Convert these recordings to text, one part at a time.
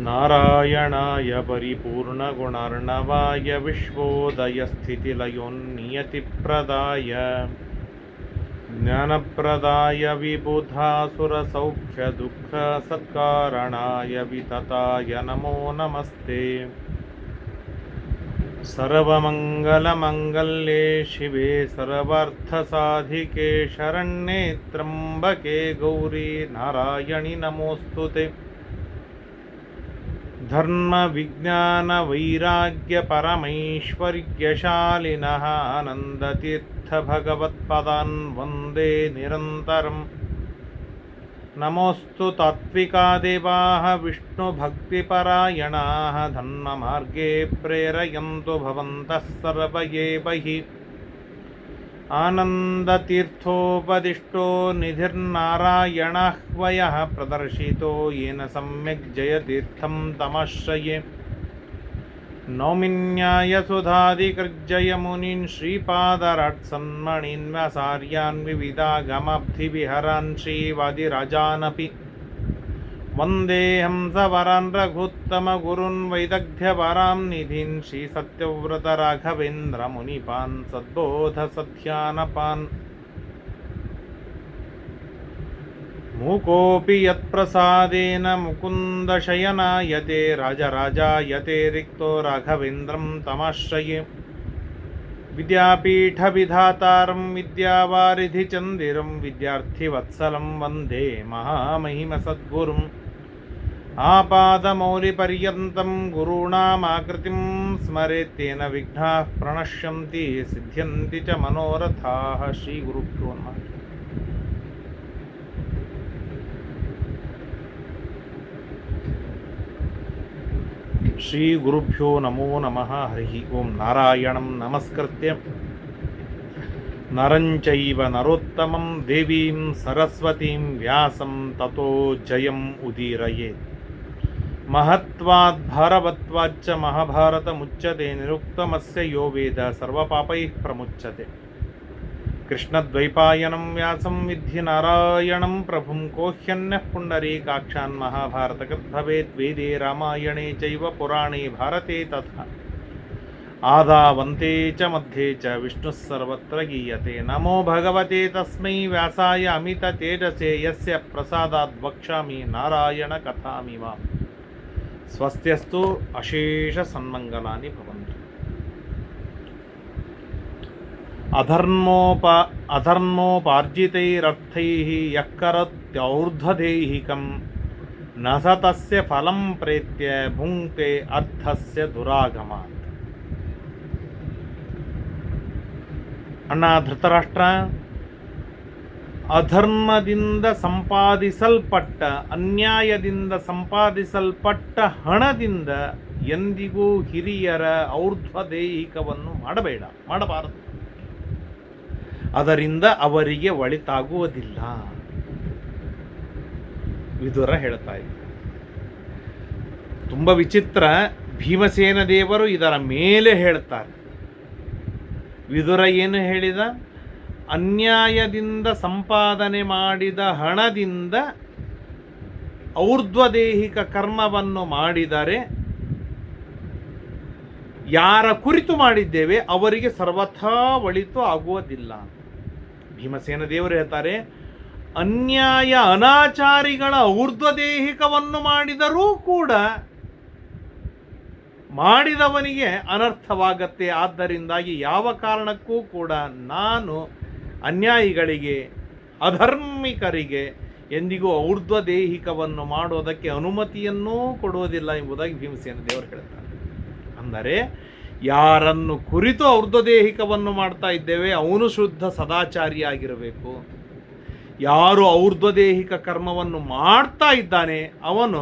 नारायणाय परिपूर्णगुणार्णवाय विश्वोदयस्थितिलयोन्नियतिप्रदाय ज्ञानप्रदाय विबुधासुरसौख्यदुःखसत्कारणाय वितताय नमो नमस्ते। सर्वमङ्गलमङ्गल्ये शिवे सर्वार्थसाधिके शरण्ये त्र्यम्बके गौरी नारायणि नमोऽस्तु ते धर्मविज्ञानवैराग्यपरमैश्वर्यशालिनः आनन्दतीर्थभगवत्पदान् वन्दे निरन्तरम्। नमोऽस्तु तात्विका देवाः विष्णुभक्तिपरायणाः। धर्ममार्गे प्रेरयन्तु भवन्तः सर्व एव हि आनन्दतीर्थोपदिष्टो निधिर्नारायणह्वयः प्रदर्शितो येन सम्यक् जयतीर्थं तमाश्रये। नौमिन्यायसुधादिकृर्जयमुनीन् श्रीपादराट्सन्मणीन् व्यासार्यान् विविधागमब्धिविहरान् श्रीवादिराजानपि। वन्देऽहं सवरान् रघुत्तमगुरून् वैदग्ध्यवरां निधीन् श्रीसत्यव्रतराघवेन्द्रमुनिपान् सद्बोधसध्यानपान् मूकोऽपि यत्प्रसादेन मुकुन्दशयनायते राजराजायते रिक्तो राघवेन्द्रं तमाश्रये। विद्यापीठविधातारं विद्यावारिधिचन्दिरं विद्यार्थिवत्सलं वंदे महामहिमसद्गुरुम्। ఆపాదమౌలిపర్యంతం గురూణామాకృతిం స్మరేత్తేన విఘ్నా ప్రణశ్యంతి సిద్ధ్యంతి చ మనోరథా శ్రీ గురుభ్యో నమ శ్రీ గురుభ్యో నమో నమ హరి ఓం నారాయణం నమస్కృత్య నరంచైవ నరోత్తమం దేవీం సరస్వతీం వ్యాసం తతో జయం ఉదీరయేత్ మహత్వాద్భారవత్వాచ్చ మహాభారతముచ్యతే నిరుక్తమస్య యో వేద సర్వపాపై ప్రముచ్యతే. కృష్ణద్వైపాయనం వ్యాసం విద్ధి నారాయణం ప్రభుం కోహ్యన్యః పుండరీకాక్షాన్ మహాభారతకద్భవేత్ వేదే రామాయణే చైవ పురాణే భారతే తథా. ఆదావంతే చ మధ్యే చ విష్ణుः సర్వత్ర గీయతే. నమో భగవతే తస్మై వ్యాసాయ అమిత తేజసే యస్య ప్రసాదాద్వక్ష్యామి నారాయణ కథామి మాం. స్వస్త్యస్తు అశేష సన్మంగళాన్ని భవంతు. అధర్మోప అధర్మోపార్జితైరర్థై యక్కరత్యౌర్ధదేహికం నస తస్య ఫలం ప్రేత్య భుంక్తే అర్థస్య దురాగమాత్. అన్న ధృతరాష్ట్ర ಅಧರ್ಮದಿಂದ ಸಂಪಾದಿಸಲ್ಪಟ್ಟ, ಅನ್ಯಾಯದಿಂದ ಸಂಪಾದಿಸಲ್ಪಟ್ಟ ಹಣದಿಂದ ಎಂದಿಗೂ ಹಿರಿಯರ ಔರ್ಧ್ವ ದೈಹಿಕವನ್ನು ಮಾಡಬೇಡ, ಮಾಡಬಾರದು. ಅದರಿಂದ ಅವರಿಗೆ ಒಳಿತಾಗುವುದಿಲ್ಲ. ವಿದುರ ಹೇಳ್ತಾ ಇದ್ದ. ತುಂಬ ವಿಚಿತ್ರ, ಭೀಮಸೇನ ದೇವರು ಇದರ ಮೇಲೆ ಹೇಳ್ತಾರೆ. ವಿದುರ ಏನು ಹೇಳಿದ? ಅನ್ಯಾಯದಿಂದ ಸಂಪಾದನೆ ಮಾಡಿದ ಹಣದಿಂದ ಔರ್ಧ್ವದೇಹಿಕ ಕರ್ಮವನ್ನು ಮಾಡಿದರೆ ಯಾರ ಕುರಿತು ಮಾಡಿದ್ದೇವೆ ಅವರಿಗೆ ಸರ್ವಥಾ ಒಳಿತು ಆಗುವುದಿಲ್ಲ. ಭೀಮಸೇನ ದೇವರು ಹೇಳ್ತಾರೆ, ಅನ್ಯಾಯ ಅನಾಚಾರಿಗಳ ಊರ್ಧ್ವದೇಹಿಕವನ್ನು ಮಾಡಿದರೂ ಕೂಡ ಮಾಡಿದವನಿಗೆ ಅನರ್ಥವಾಗತ್ತೆ. ಆದ್ದರಿಂದಾಗಿ ಯಾವ ಕಾರಣಕ್ಕೂ ಕೂಡ ನಾನು ಅನ್ಯಾಯಿಗಳಿಗೆ, ಅಧರ್ಮಿಕರಿಗೆ ಎಂದಿಗೂ ಔರ್ಧ್ವದೇಹಿಕವನ್ನು ಮಾಡೋದಕ್ಕೆ ಅನುಮತಿಯನ್ನೂ ಕೊಡುವುದಿಲ್ಲ ಎಂಬುದಾಗಿ ಭೀಮಸೇನ ದೇವರು ಹೇಳ್ತಾರೆ ಅಂದರೆ, ಯಾರನ್ನು ಕುರಿತು ಔರ್ಧ್ವದೇಹಿಕವನ್ನು ಮಾಡ್ತಾ ಇದ್ದೇವೆ, ಅವನು ಶುದ್ಧ ಸದಾಚಾರಿಯಾಗಿರಬೇಕು ಯಾರು ಔರ್ಧ್ವದೇಹಿಕ ಕರ್ಮವನ್ನು ಮಾಡ್ತಾ ಇದ್ದಾನೆ, ಅವನು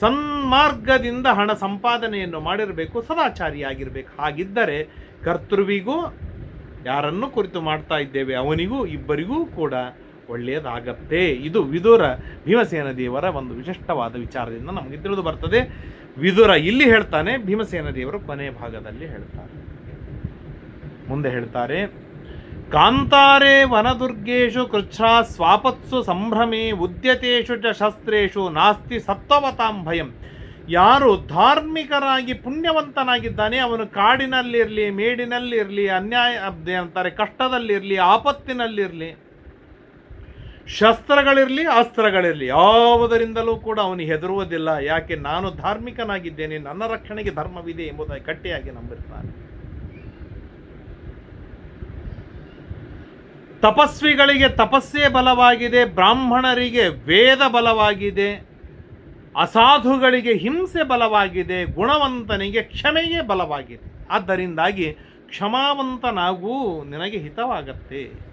ಸನ್ಮಾರ್ಗದಿಂದ ಹಣ ಸಂಪಾದನೆಯನ್ನು ಮಾಡಿರಬೇಕು ಸದಾಚಾರಿಯಾಗಿರಬೇಕು ಹಾಗಿದ್ದರೆ ಕರ್ತೃವಿಗೂ ಯಾರನ್ನು ಕುರಿತು ಮಾಡ್ತಾ ಇದ್ದೇವೆ, ಅವನಿಗೂ ಇಬ್ಬರಿಗೂ ಕೂಡ ಒಳ್ಳೆಯದಾಗತ್ತೆ. ಇದು ವಿದುರ ಭೀಮಸೇನ ದೇವರ ಒಂದು ವಿಶಿಷ್ಟವಾದ ವಿಚಾರದಿಂದ ನಮಗೆ ತಿಳಿದು ಬರ್ತದೆ. ವಿದುರ ಇಲ್ಲಿ ಹೇಳ್ತಾನೆ, ಭೀಮಸೇನ ದೇವರು ಕೊನೆ ಭಾಗದಲ್ಲಿ ಹೇಳ್ತಾರೆ. ಮುಂದೆ ಹೇಳ್ತಾರೆ, ಕಾಂತಾರೆ ವನದುರ್ಗೇಶು ಕೃಚ್ಛಾ ಸ್ವಾಪತ್ಸು ಸಂಭ್ರಮೇ ಉದ್ಯತೇಶು ಚ ಶಸ್ತ್ರೇಷು ನಾಸ್ತಿ ಸತ್ವವತಾಂ ಭಯಂ. ಯಾರು ಧಾರ್ಮಿಕರಾಗಿ ಪುಣ್ಯವಂತನಾಗಿದ್ದಾನೆ, ಅವನು ಕಾಡಿನಲ್ಲಿರಲಿ, ಮೇಡಿನಲ್ಲಿರಲಿ, ಅನ್ಯಾಯ ಅಂತಾರೆ, ಕಷ್ಟದಲ್ಲಿರಲಿ, ಆಪತ್ತಿನಲ್ಲಿರಲಿ, ಶಸ್ತ್ರಗಳಿರಲಿ, ಅಸ್ತ್ರಗಳಿರಲಿ, ಯಾವುದರಿಂದಲೂ ಕೂಡ ಅವನು ಹೆದರುವುದಿಲ್ಲ. ಯಾಕೆ? ನಾನು ಧಾರ್ಮಿಕನಾಗಿದ್ದೇನೆ, ನನ್ನ ರಕ್ಷಣೆಗೆ ಧರ್ಮವಿದೆ ಎಂಬುದಾಗಿ ಗಟ್ಟಿಯಾಗಿ ನಂಬಿರ್ತಾನೆ. ತಪಸ್ವಿಗಳಿಗೆ ತಪಸ್ಸೇ ಬಲವಾಗಿದೆ, ಬ್ರಾಹ್ಮಣರಿಗೆ ವೇದ ಬಲವಾಗಿದೆ. ಅಸಾಧುಗಳಿಗೆ ಹಿಂಸೆ ಬಲವಾಗಿದೆ, ಗುಣವಂತನಿಗೆ ಕ್ಷಮೆಯೇ ಬಲವಾಗಿದೆ. ಆದ್ದರಿಂದಾಗಿ ಕ್ಷಮಾವಂತನಾಗೂ ನಿನಗೆ ಹಿತವಾಗತ್ತೆ.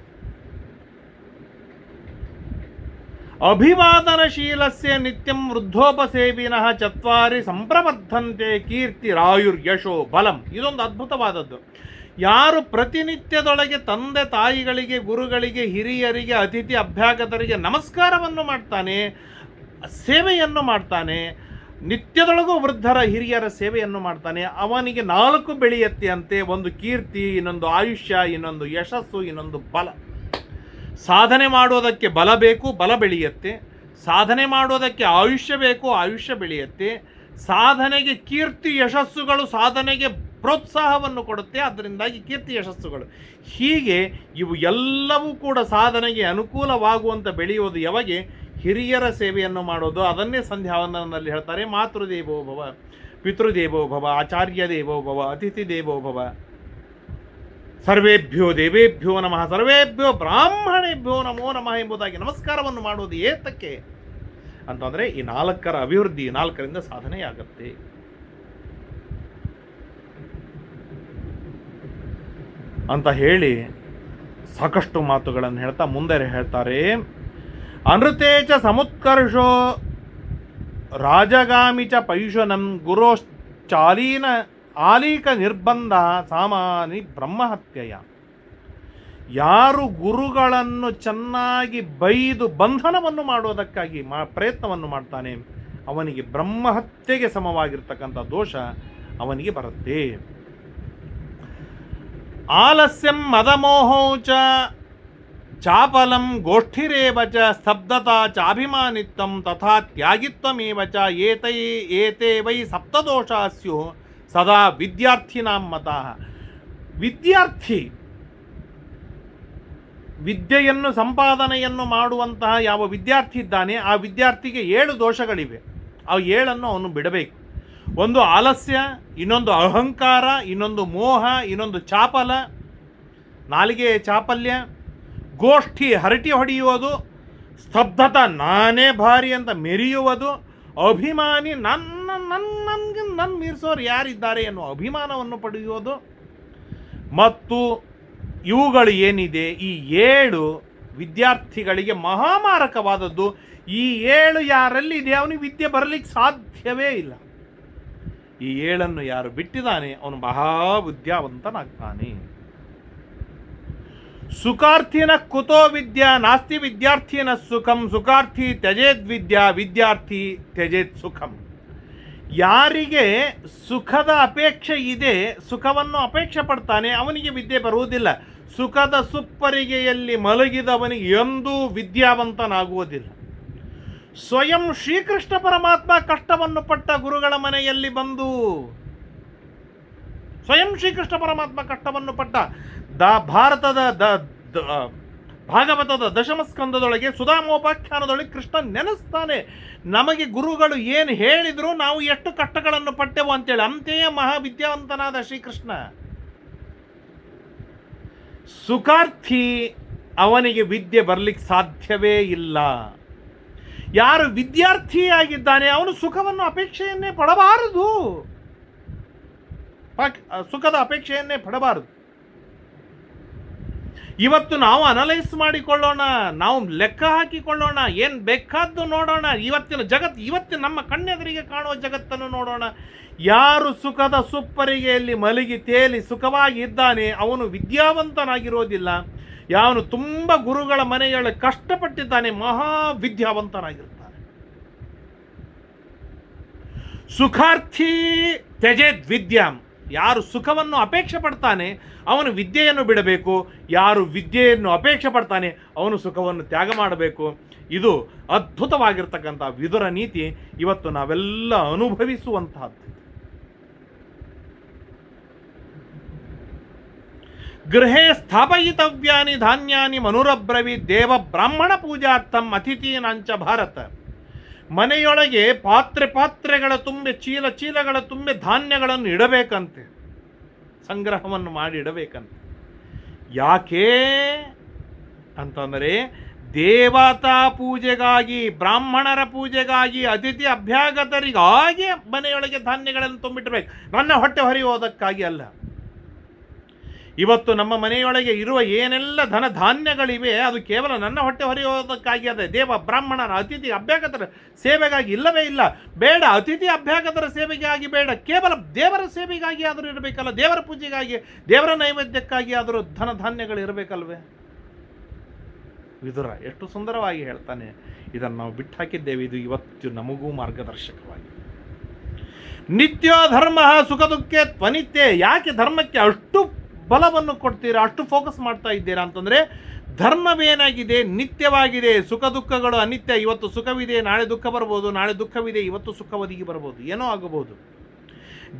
ಅಭಿವಾದನಶೀಲಸ್ಯ ನಿತ್ಯಂ ವೃದ್ಧೋಪಸೇವಿನಃ ಚತ್ವಾರಿ ಸಂಪ್ರಬದ್ಧಂತೆ ಕೀರ್ತಿ ರಾಯುರ್ಯಶೋ ಬಲಂ. ಇದೊಂದು ಅದ್ಭುತವಾದದ್ದು. ಯಾರು ಪ್ರತಿನಿತ್ಯದೊಳಗೆ ತಂದೆ ತಾಯಿಗಳಿಗೆ, ಗುರುಗಳಿಗೆ, ಹಿರಿಯರಿಗೆ, ಅತಿಥಿ ಅಭ್ಯಾಗತರಿಗೆ ನಮಸ್ಕಾರವನ್ನು ಮಾಡ್ತಾನೆ ಸೇವೆಯನ್ನು ಮಾಡ್ತಾನೆ. ನಿತ್ಯದೊಳಗೂ ವೃದ್ಧರ ಹಿರಿಯರ ಸೇವೆಯನ್ನು ಮಾಡ್ತಾನೆ. ಅವನಿಗೆ ನಾಲ್ಕು ಬೆಳೆಯತ್ತೆ ಅಂತೆ ಒಂದು ಕೀರ್ತಿ, ಇನ್ನೊಂದು ಆಯುಷ್ಯ, ಇನ್ನೊಂದು ಯಶಸ್ಸು, ಇನ್ನೊಂದು ಬಲ. ಸಾಧನೆ ಮಾಡೋದಕ್ಕೆ ಬಲ ಬೇಕು, ಬಲ ಬೆಳೆಯುತ್ತೆ ಸಾಧನೆ ಮಾಡೋದಕ್ಕೆ ಆಯುಷ್ಯ ಬೇಕು, ಆಯುಷ್ಯ ಬೆಳೆಯುತ್ತೆ ಸಾಧನೆಗೆ ಕೀರ್ತಿ ಯಶಸ್ಸುಗಳು ಸಾಧನೆಗೆ ಪ್ರೋತ್ಸಾಹವನ್ನು ಕೊಡುತ್ತೆ ಅದರಿಂದಾಗಿ ಕೀರ್ತಿ ಯಶಸ್ಸುಗಳು. ಹೀಗೆ ಇವು ಎಲ್ಲವೂ ಕೂಡ ಸಾಧನೆಗೆ ಅನುಕೂಲವಾಗುವಂತ ಬೆಳೆಯೋದು ಯಾವಾಗ? ಹಿರಿಯರ ಸೇವೆಯನ್ನು ಮಾಡೋದು, ಅದನ್ನೇ ಸಂಧ್ಯಾವಂದನದಲ್ಲಿ ಹೇಳ್ತಾರೆ, ಮಾತೃದೇವೋ ಭವ, ಪಿತೃದೇವೋ ಭವ ಆಚಾರ್ಯ ದೇವೋ ಭವ ಅತಿಥಿ ದೇವೋ ಭವ. ಸರ್ವೇಭ್ಯೋ ದೇವೇಭ್ಯೋ ನಮಃ, ಸರ್ವೇಭ್ಯೋ ಬ್ರಾಹ್ಮಣೇಭ್ಯೋ ನಮೋ ನಮಃ ಎಂಬುದಾಗಿ ನಮಸ್ಕಾರವನ್ನು ಮಾಡುವುದು ಏತಕ್ಕೆ? ಅಂತಂದರೆ ಈ ನಾಲ್ಕರ ಅಭಿವೃದ್ಧಿ ನಾಲ್ಕರಿಂದ ಸಾಧನೆಯಾಗತ್ತೆ. ಅಂತ ಹೇಳಿ ಸಾಕಷ್ಟು ಮಾತುಗಳನ್ನು ಹೇಳ್ತಾ ಮುಂದೆ ಹೇಳ್ತಾರೆ. ಅನೃತೇಚ ಸಮುತ್ಕರ್ಷೋ ರಾಜಗಾಮಿ ಚ ಪೈಶುನಂ ಗುರೋಶ್ಚಾಲೀನ ಆಲೀಕ ನಿರ್ಬಂಧ ಸಾಮಾನಿ ಬ್ರಹ್ಮಹತ್ಯೆಯ. ಯಾರು ಗುರುಗಳನ್ನು ಚೆನ್ನಾಗಿ ಬೈದು ಬಂಧನವನ್ನು ಮಾಡುವುದಕ್ಕಾಗಿ ಮಾ ಪ್ರಯತ್ನವನ್ನು ಮಾಡ್ತಾನೆ, ಅವನಿಗೆ ಬ್ರಹ್ಮಹತ್ಯೆಗೆ ಸಮವಾಗಿರ್ತಕ್ಕಂಥ ದೋಷ ಅವನಿಗೆ ಬರುತ್ತೆ. ಆಲಸ್ಯಂ ಮದಮೋಹೋ ಚ ಚಾಪಲಂ ಗೋಷ್ಠಿರೇವ ಚ ಸ್ತಬ್ಧತಾ ಚಾಭಿಮಾನಿತ್ವಂ ತಥಾ ತ್ಯಾಗಿತ್ವಮೇವ ಚ ಏತೈ ಏತೆ ವೈ ಸಪ್ತದೋಷ ಸ್ಯು ಸದಾ ವಿದ್ಯಾರ್ಥಿನಾಂ ಮತಃ ವಿದ್ಯಾರ್ಥಿ ವಿದ್ಯೆಯನ್ನು ಸಂಪಾದನೆಯನ್ನು ಮಾಡುವಂತಹ ಯಾವ ವಿದ್ಯಾರ್ಥಿ ಇದ್ದಾನೆ ಆ ವಿದ್ಯಾರ್ಥಿಗೆ ಏಳು ದೋಷಗಳಿವೆ ಆ ಏಳನ್ನು ಅವನು ಬಿಡಬೇಕು। ಒಂದು ಆಲಸ್ಯ, ಇನ್ನೊಂದು ಅಹಂಕಾರ, ಇನ್ನೊಂದು ಮೋಹ, ಇನ್ನೊಂದು ಚಾಪಲ, ನಾಲಿಗೆಯ ಚಾಪಲ್ಯ ಗೋಷ್ಠಿ ಹರಟಿ ಹೊಡೆಯುವುದು, ಸ್ತಬ್ಧತ ನಾನೇ ಭಾರಿ ಅಂತ ಮೆರೆಯುವುದು, ಅಭಿಮಾನಿ ನನ್ನ ನನ್ನ ನನಗೆ ನನ್ನ ಮೀರಿಸೋರು ಯಾರಿದ್ದಾರೆ ಎನ್ನುವ ಅಭಿಮಾನವನ್ನು ಪಡೆಯುವುದು. ಮತ್ತು ಇವುಗಳು ಏನಿದೆ? ಈ ಏಳು ವಿದ್ಯಾರ್ಥಿಗಳಿಗೆ ಮಹಾಮಾರಕವಾದದ್ದು. ಈ ಏಳು ಯಾರಲ್ಲಿದೆ? ಅವನಿಗೆ ವಿದ್ಯೆ ಬರಲಿಕ್ಕೆ ಸಾಧ್ಯವೇ ಇಲ್ಲ. ಈ ಏಳನ್ನು ಯಾರು ಬಿಟ್ಟಿದ್ದಾನೆ? ಅವನು ಮಹಾ ವಿದ್ಯಾವಂತನಾಗ್ತಾನೆ ಸುಖಾರ್ಥಿನ ಕುತೋ ವಿದ್ಯಾ ನಾಸ್ತಿ ವಿದ್ಯಾರ್ಥಿನ ಸುಖಂ ಸುಖಾರ್ಥಿ ತ್ಯಜೇದ್ ವಿದ್ಯಾ, ವಿದ್ಯಾರ್ಥಿ ತ್ಯಜೇತ್ ಸುಖಂ. ಯಾರಿಗೆ ಸುಖದ ಅಪೇಕ್ಷೆ ಇದೆ, ಸುಖವನ್ನು ಅಪೇಕ್ಷೆ ಪಡ್ತಾನೆ, ಅವನಿಗೆ ವಿದ್ಯೆ ಬರುವುದಿಲ್ಲ. ಸುಖದ ಸುಪ್ಪರಿಗೆಯಲ್ಲಿ ಮಲಗಿದವನಿಗೆ ಎಂದೂ ವಿದ್ಯಾವಂತನಾಗುವುದಿಲ್ಲ. ಸ್ವಯಂ ಶ್ರೀಕೃಷ್ಣ ಪರಮಾತ್ಮ ಕಷ್ಟವನ್ನು ಪಟ್ಟ ಗುರುಗಳ ಮನೆಯಲ್ಲಿ ಬಂದು ಸ್ವಯಂ ಶ್ರೀಕೃಷ್ಣ ಪರಮಾತ್ಮ ಕಷ್ಟವನ್ನು ಪಟ್ಟ ದ ಭಾರತದ ದ ಭಾಗವತದ ದಶಮ ಸ್ಕಂದದೊಳಗೆ ಸುಧಾಮೋಪಾಖ್ಯಾನದೊಳಗೆ ಕೃಷ್ಣ ನೆನೆಸ್ತಾನೆ. ನಮಗೆ ಗುರುಗಳು ಏನು ಹೇಳಿದರೂ ನಾವು ಎಷ್ಟು ಕಷ್ಟಗಳನ್ನು ಪಟ್ಟೆವು ಅಂತೇಳಿ ಅಂತೆಯೇ ಮಹಾವಿದ್ಯಾವಂತನಾದ ಶ್ರೀಕೃಷ್ಣ. ಸುಖಾರ್ಥಿ ಅವನಿಗೆ ವಿದ್ಯೆ ಬರಲಿಕ್ಕೆ ಸಾಧ್ಯವೇ ಇಲ್ಲ. ಯಾರು ವಿದ್ಯಾರ್ಥಿಯಾಗಿದ್ದಾನೆ ಅವನು ಸುಖವನ್ನು ಅಪೇಕ್ಷೆಯನ್ನೇ ಪಡಬಾರದು. ಪಾಕ್- ಸುಖದ ಅಪೇಕ್ಷೆಯನ್ನೇ ಪಡಬಾರದು. ಇವತ್ತು ನಾವು ಅನಲೈಸ್ ಮಾಡಿಕೊಳ್ಳೋಣ, ನಾವು ಲೆಕ್ಕ ಹಾಕಿಕೊಳ್ಳೋಣ, ಏನು ಬೇಕಾದ್ದು ನೋಡೋಣ. ಇವತ್ತಿನ ಜಗತ್ತು ಇವತ್ತಿನ ನಮ್ಮ ಕಣ್ಣೆದುರಿಗೆ ಕಾಣುವ ಜಗತ್ತನ್ನು ನೋಡೋಣ. ಯಾರು ಸುಖದ ಸುಪ್ಪರಿಗೆಯಲ್ಲಿ ಮಲಗಿ ತೇಲಿ ಸುಖವಾಗಿ ಇದ್ದಾನೆ, ಅವನು ವಿದ್ಯಾವಂತನಾಗಿರೋದಿಲ್ಲ. ಯಾವನು ತುಂಬ ಗುರುಗಳ ಮನೆಯಲ್ಲಿ ಕಷ್ಟಪಟ್ಟಿದ್ದಾನೆ, ಮಹಾ ವಿದ್ಯಾವಂತನಾಗಿರ್ತಾನೆ. ಸುಖಾರ್ಥಿ ತ್ಯಜೇದ್ ವಿದ್ಯಾಂ. ಯಾರು ಸುಖವನ್ನು ಅಪೇಕ್ಷೆ ಪಡ್ತಾನೆ ಅವನು ವಿದ್ಯೆಯನ್ನು ಬಿಡಬೇಕು. ಯಾರು ವಿದ್ಯೆಯನ್ನು ಅಪೇಕ್ಷೆ ಪಡ್ತಾನೆ ಅವನು ಸುಖವನ್ನು ತ್ಯಾಗ ಮಾಡಬೇಕು. ಇದು ಅದ್ಭುತವಾಗಿರ್ತಕ್ಕಂಥ ವಿದುರ ನೀತಿ. ಇವತ್ತು ನಾವೆಲ್ಲ ಅನುಭವಿಸುವಂತಹದ್ದು. ಗೃಹೇ ಸ್ಥಾಪಯಿತವ್ಯಾನಿ ಧಾನ್ಯಾನಿ ಮನುರಬ್ರವಿ ದೇವ ಬ್ರಾಹ್ಮಣ ಪೂಜಾರ್ಥಂ ಅತಿಥೀನಾಂಚ ಭಾರತ. ಮನೆಯೊಳಗೆ ಪಾತ್ರೆ ಪಾತ್ರೆಗಳ ತುಂಬೆ, ಚೀಲ ಚೀಲಗಳ ತುಂಬೆ ಧಾನ್ಯಗಳನ್ನು ಇಡಬೇಕಂತೆ. ಸಂಗ್ರಹವನ್ನು ಮಾಡಿ ಇಡಬೇಕಂತೆ. ಯಾಕೆ ಅಂತಂದರೆ ದೇವತಾ ಪೂಜೆಗಾಗಿ, ಬ್ರಾಹ್ಮಣರ ಪೂಜೆಗಾಗಿ ಅತಿಥಿ ಅಭ್ಯಾಗತರಿಗಾಗಿ ಮನೆಯೊಳಗೆ ಧಾನ್ಯಗಳನ್ನು ತುಂಬಿಟ್ಟಿರ್ಬೇಕು. ನನ್ನ ಹೊಟ್ಟೆ ಹೊರೆಯುವುದಕ್ಕಾಗಿ ಅಲ್ಲ. ಇವತ್ತು ನಮ್ಮ ಮನೆಯೊಳಗೆ ಇರುವ ಏನೆಲ್ಲ ಧನ ಧಾನ್ಯಗಳಿವೆ, ಅದು ಕೇವಲ ನನ್ನ ಹೊಟ್ಟೆ ಹೊರೆಯೋದಕ್ಕಾಗಿ ಅದೇ. ದೇವ ಬ್ರಾಹ್ಮಣರ ಅತಿಥಿ ಅಭ್ಯಾಗತರ ಸೇವೆಗಾಗಿ ಇಲ್ಲವೇ ಇಲ್ಲ. ಬೇಡ, ಅತಿಥಿ ಅಭ್ಯಾಗತರ ಸೇವೆಗಾಗಿ ಬೇಡ. ಕೇವಲ ದೇವರ ಸೇವೆಗಾಗಿ ಆದರೂ ಇರಬೇಕಲ್ಲ. ದೇವರ ಪೂಜೆಗಾಗಿ, ದೇವರ ನೈವೇದ್ಯಕ್ಕಾಗಿ ಆದರೂ ಧನ ಧಾನ್ಯಗಳು ಇರಬೇಕಲ್ವೇ? ವಿದುರ, ಎಷ್ಟು ಸುಂದರವಾಗಿ ಹೇಳ್ತಾನೆ. ಇದನ್ನು ನಾವು ಬಿಟ್ಟು ಹಾಕಿದ್ದೇವೆ ಇದು ಇವತ್ತು ನಮಗೂ ಮಾರ್ಗದರ್ಶಕವಾಗಿ. ನಿತ್ಯೋ ಧರ್ಮ ಸುಖ ದುಃಖೆ ತ್ವನಿತ್ಯ. ಯಾಕೆ ಧರ್ಮಕ್ಕೆ ಅಷ್ಟು ಬಲವನ್ನು ಕೊಡ್ತೀರಾ, ಅಷ್ಟು ಫೋಕಸ್ ಮಾಡ್ತಾ ಇದ್ದೀರಾ ಅಂತಂದರೆ, ಧರ್ಮವೇನಾಗಿದೆ, ನಿತ್ಯವಾಗಿದೆ, ಸುಖ ದುಃಖಗಳು ಅನಿತ್ಯ, ಇವತ್ತು ಸುಖವಿದೆ, ನಾಳೆ ದುಃಖ ಬರ್ಬೋದು, ನಾಳೆ ದುಃಖವಿದೆ, ಇವತ್ತು ಸುಖ ಒದಗಿ ಬರ್ಬೋದು, ಏನೋ ಆಗಬಹುದು.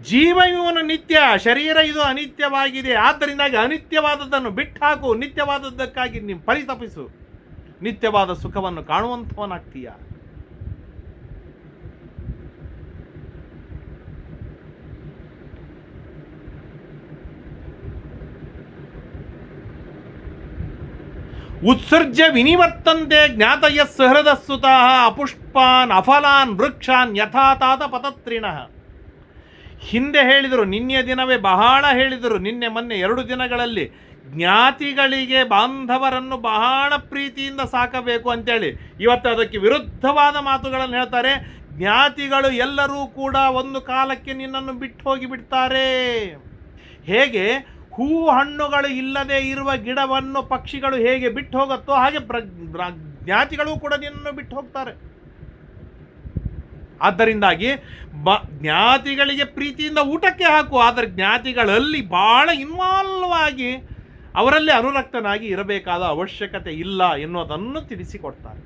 ಜೀವ ಇವನು ನಿತ್ಯ, ಶರೀರ ಇದು ಅನಿತ್ಯವಾಗಿದೆ ಆದ್ದರಿಂದಾಗಿ ಅನಿತ್ಯವಾದದ್ದನ್ನು ಬಿಟ್ಟು ಹಾಕು ನಿತ್ಯವಾದದ್ದಕ್ಕಾಗಿ ನೀವು ಪರಿತಪಿಸು. ನಿತ್ಯವಾದ ಸುಖವನ್ನು ಕಾಣುವಂಥವನಾಗ್ತೀಯ. ಉತ್ಸರ್ಜ್ಯ ವಿನಿವರ್ತಂತೆ ಜ್ಞಾತಯ ಸಹೃದ ಸುತಃ ಅಪುಷ್ಪಾನ್ ಅಫಲಾನ್ ವೃಕ್ಷಾನ್ ಯಥಾತಾತ ಪತತ್ರಿಣಃ. ಹಿಂದೆ ಹೇಳಿದರು, ನಿನ್ನೆ ದಿನವೇ ಬಹಳ ಹೇಳಿದರು, ನಿನ್ನೆ ಮೊನ್ನೆ ಎರಡು ದಿನಗಳಲ್ಲಿ ಜ್ಞಾತಿಗಳಿಗೆ ಬಾಂಧವರನ್ನು ಬಹಳ ಪ್ರೀತಿಯಿಂದ ಸಾಕಬೇಕು ಅಂತೇಳಿ. ಇವತ್ತು ಅದಕ್ಕೆ ವಿರುದ್ಧವಾದ ಮಾತುಗಳನ್ನು ಹೇಳ್ತಾರೆ. ಜ್ಞಾತಿಗಳು ಎಲ್ಲರೂ ಕೂಡ ಒಂದು ಕಾಲಕ್ಕೆ ನಿನ್ನನ್ನು ಬಿಟ್ಟು ಹೋಗಿ ಬಿಡ್ತಾರೆ ಹೇಗೆ? ಹೂ ಹಣ್ಣುಗಳು ಇಲ್ಲದೆ ಇರುವ ಗಿಡವನ್ನು ಪಕ್ಷಿಗಳು ಹೇಗೆ ಬಿಟ್ಟು ಹೋಗುತ್ತೋ ಹಾಗೆ ಜ್ಞಾತಿಗಳು ಕೂಡ ನಿನ್ನನ್ನು ಬಿಟ್ಟು ಹೋಗ್ತಾರೆ. ಆದ್ದರಿಂದಾಗಿ ಬ ಜ್ಞಾತಿಗಳಿಗೆ ಪ್ರೀತಿಯಿಂದ ಊಟಕ್ಕೆ ಹಾಕು, ಆದರೆ ಜ್ಞಾತಿಗಳಲ್ಲಿ ಭಾಳ ಇನ್ವಾಲ್ವ್ ಆಗಿ ಅವರಲ್ಲಿ ಅನುರಕ್ತನಾಗಿ ಇರಬೇಕಾದ ಅವಶ್ಯಕತೆ ಇಲ್ಲ ಎನ್ನುವುದನ್ನು ತಿಳಿಸಿಕೊಡ್ತಾರೆ.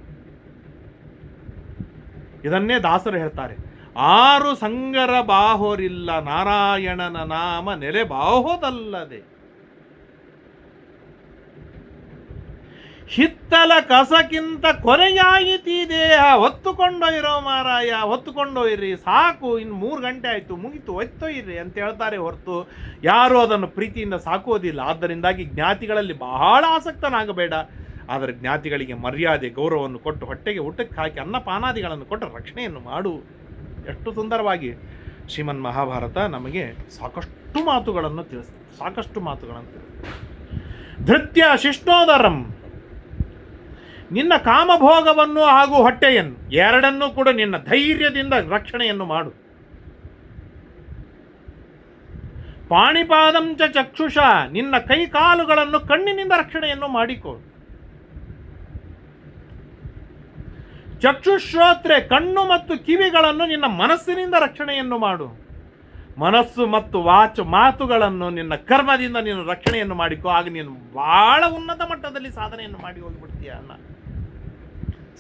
ಇದನ್ನೇ ದಾಸರು ಹೇಳ್ತಾರೆ. ಆರು ಸಂಗರ ಬಾಹೋರಿಲ್ಲ ನಾರಾಯಣನ ನಾಮ ನೆಲೆ ಬಾಹೋದಲ್ಲದೆ. ಹಿತ್ತಲ ಕಸಕ್ಕಿಂತ ಕೊನೆಯಾಯಿತೀ ದೇಹ ಹೊತ್ತುಕೊಂಡೊಯ್ರೋ ಮಾರಾಯ ಹೊತ್ತುಕೊಂಡೊಯ್ರಿ ಸಾಕು, ಇನ್ನು ಮೂರು ಗಂಟೆ ಆಯಿತು, ಮುಗಿತು ಒಯ್ತೊಯ್ರಿ ಅಂತ ಹೇಳ್ತಾರೆ ಹೊರತು ಯಾರೂ ಅದನ್ನು ಪ್ರೀತಿಯಿಂದ ಸಾಕೋದಿಲ್ಲ. ಆದ್ದರಿಂದಾಗಿ ಜ್ಞಾತಿಗಳಲ್ಲಿ ಬಹಳ ಆಸಕ್ತನಾಗಬೇಡ. ಆದರೆ ಜ್ಞಾತಿಗಳಿಗೆ ಮರ್ಯಾದೆ, ಗೌರವವನ್ನು ಕೊಟ್ಟು ಹೊಟ್ಟೆಗೆ ಊಟಕ್ಕೆ ಹಾಕಿ ಅನ್ನಪಾನಾದಿಗಳನ್ನು ಕೊಟ್ಟು ರಕ್ಷಣೆಯನ್ನು ಮಾಡು. ಎಷ್ಟು ಸುಂದರವಾಗಿ ಶ್ರೀಮನ್ ಮಹಾಭಾರತ ನಮಗೆ ಸಾಕಷ್ಟು ಮಾತುಗಳನ್ನು ತಿಳಿಸ್ತದೆ ಸಾಕಷ್ಟು ಮಾತುಗಳನ್ನು ತಿಳಿಸ್ತದೆ ಧೃತ್ಯ ಶಿಷ್ಣೋದರಂ. ನಿನ್ನ ಕಾಮಭೋಗವನ್ನು ಹಾಗೂ ಹೊಟ್ಟೆಯನ್ನು ಎರಡನ್ನೂ ಕೂಡ ನಿನ್ನ ಧೈರ್ಯದಿಂದ ರಕ್ಷಣೆಯನ್ನು ಮಾಡು. ಪಾಣಿಪಾದಂಚ ಚಕ್ಷುಷ, ನಿನ್ನ ಕೈ ಕಾಲುಗಳನ್ನು ಕಣ್ಣಿನಿಂದ ರಕ್ಷಣೆಯನ್ನು ಮಾಡಿಕೊ. ಚಕ್ಷುಶ್ರೋತ್ರೆ, ಕಣ್ಣು ಮತ್ತು ಕಿವಿಗಳನ್ನು ನಿನ್ನ ಮನಸ್ಸಿನಿಂದ ರಕ್ಷಣೆಯನ್ನು ಮಾಡು. ಮನಸ್ಸು ಮತ್ತು ವಾಚು ಮಾತುಗಳನ್ನು ನಿನ್ನ ಕರ್ಮದಿಂದ ನೀನು ರಕ್ಷಣೆಯನ್ನು ಮಾಡಿಕೊ. ಆಗ ನೀನು ಬಹಳ ಉನ್ನತ ಮಟ್ಟದಲ್ಲಿ ಸಾಧನೆಯನ್ನು ಮಾಡಿ ಹೋಗಿಬಿಡ್ತೀಯ ಅನ್ನ.